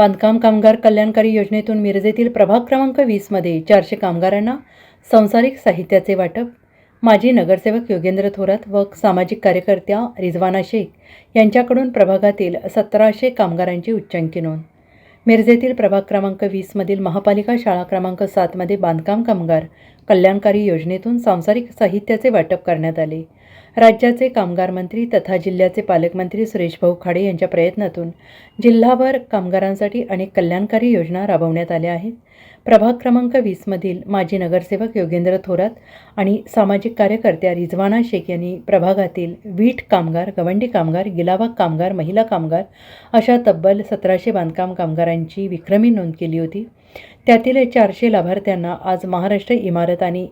बांधकाम कामगार कल्याणकारी योजनेतून मिरजेतील प्रभाग क्रमांक वीसमध्ये चारशे कामगारांना संसारिक साहित्याचे वाटप. माजी नगरसेवक योगेंद्र थोरात व सामाजिक कार्यकर्त्या रिझवाना शेख यांच्याकडून प्रभागातील सतराशे कामगारांची उच्चांकी नोंद. मिरजेतील प्रभाग क्रमांक वीसमधील महापालिका शाळा क्रमांक सातमध्ये बांधकाम कामगार कल्याणकारी योजनेतून सांसारिक साहित्याचे वाटप करण्यात आले. राज्याचे कामगार मंत्री तथा जिल्ह्याचे पालकमंत्री सुरेशभाऊ खाडे यांच्या प्रयत्नातून जिल्हाभर कामगारांसाठी अनेक कल्याणकारी योजना राबवण्यात आल्या आहेत. प्रभाग क्रमांक वीसमधील माजी नगरसेवक योगेंद्र थोरात आणि सामाजिक कार्यकर्त्या रिझवाना शेख यांनी प्रभागातील वीट कामगार गवंडी कामगार गिलावा कामगार महिला कामगार अशा तब्बल सतराशे बांधकाम कामगारांची विक्रमी नोंद केली होती. त्यातील चारशे लाभार्थ्यांना आज महाराष्ट्र इमारत आणि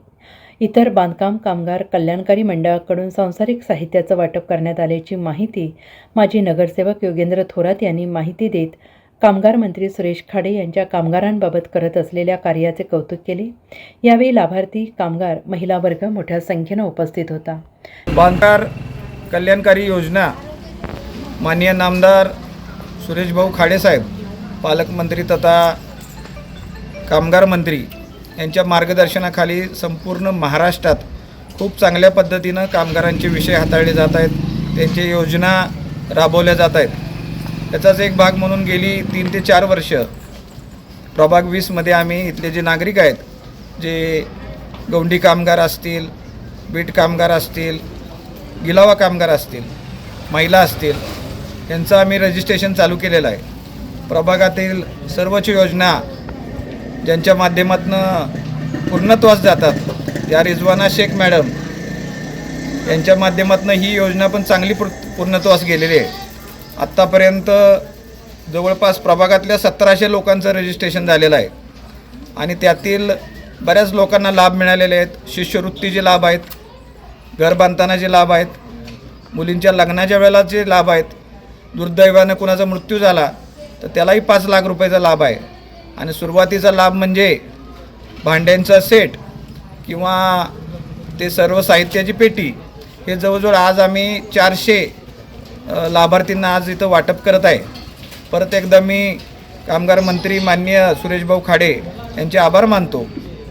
इतर बांधकाम कामगार कल्याणकारी मंडळाकडून सांसारिक साहित्याचं वाटप करण्यात आल्याची माहिती माजी नगरसेवक योगेंद्र थोरात यांनी माहिती देत कामगार मंत्री सुरेश खाडे यांच्या कामगारांबाबत करत असलेल्या कार्याचे कौतुक केले. यावेळी लाभार्थी कामगार महिला वर्ग मोठ्या संख्येनं उपस्थित होता. बांधकार कल्याणकारी योजना माननीय नामदार सुरेशभाऊ खाडेसाहेब पालकमंत्री तथा कामगार मंत्री यांच्या मार्गदर्शनाखाली संपूर्ण महाराष्ट्रात खूप चांगल्या पद्धतीनं कामगारांचे विषय हाताळले जात आहेत. त्यांच्या योजना राबवल्या जात आहेत. त्याचाच एक भाग म्हणून गेली तीन ते चार वर्ष प्रभाग वीसमध्ये आम्ही इथले जे नागरिक आहेत जे गोंडी कामगार असतील बीट कामगार असतील गिलावा कामगार असतील महिला असतील यांचं आम्ही रजिस्ट्रेशन चालू केलेलं आहे. प्रभागातील सर्वच योजना ज्यांच्या माध्यमातून पूर्णत्वास जातात या रिजवाना शेख मॅडम. यांच्या माध्यमातून ही योजना पण चांगली पूर पूर्णत्वास गेलेली आहे. आत्तापर्यंत जवळपास प्रभागातल्या सतराशे लोकांचं रजिस्ट्रेशन झालेलं आहे. आणि त्यातील बऱ्याच लोकांना लाभ मिळालेले आहेत. शिष्यवृत्तीचे लाभ आहेत घर बांधताना जे लाभ आहेत मुलींच्या लग्नाच्या वेळेला जे लाभ आहेत दुर्दैवानं कुणाचा मृत्यू झाला तर त्यालाही पाच लाख रुपयाचा लाभ आहे. आणि सुरुवातीचा लाभ म्हणजे भांड्यांचा सेट किंवा ते सर्व साहित्याची पेटी हे जवळजवळ आज आम्ही चारशे लाभार्थींना आज इथं वाटप करत आहे. परत एकदा मी कामगार मंत्री माननीय सुरेशभाऊ खाडे यांचे आभार मानतो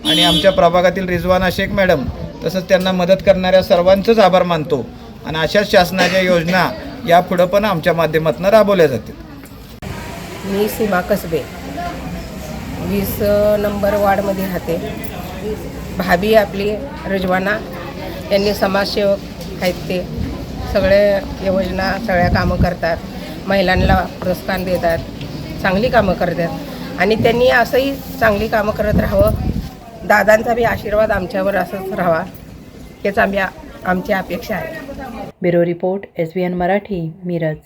आणि आमच्या प्रभागातील रिजवाना शेख मॅडम तसंच त्यांना मदत करणाऱ्या सर्वांचंच आभार मानतो आणि अशाच शासनाच्या योजना यापुढं पण आमच्या माध्यमातून राबवल्या जातील. मी सीमा कसबे. वीस नंबर वार्डमध्ये राहते. भाभी आपली रजवाना यांनी समाजसेवक आहेत ते. सगळे योजना सगळ्या कामं करतात. महिलांना प्रोत्साहन देतात. चांगली कामं करतात. आणि त्यांनी असंही चांगली कामं करत राहावं. दादांचा बी आशीर्वाद आमच्यावर असंच राहावा. हेच आम्ही आमची अपेक्षा आहे. Bureau report S B N Marathi Miraj.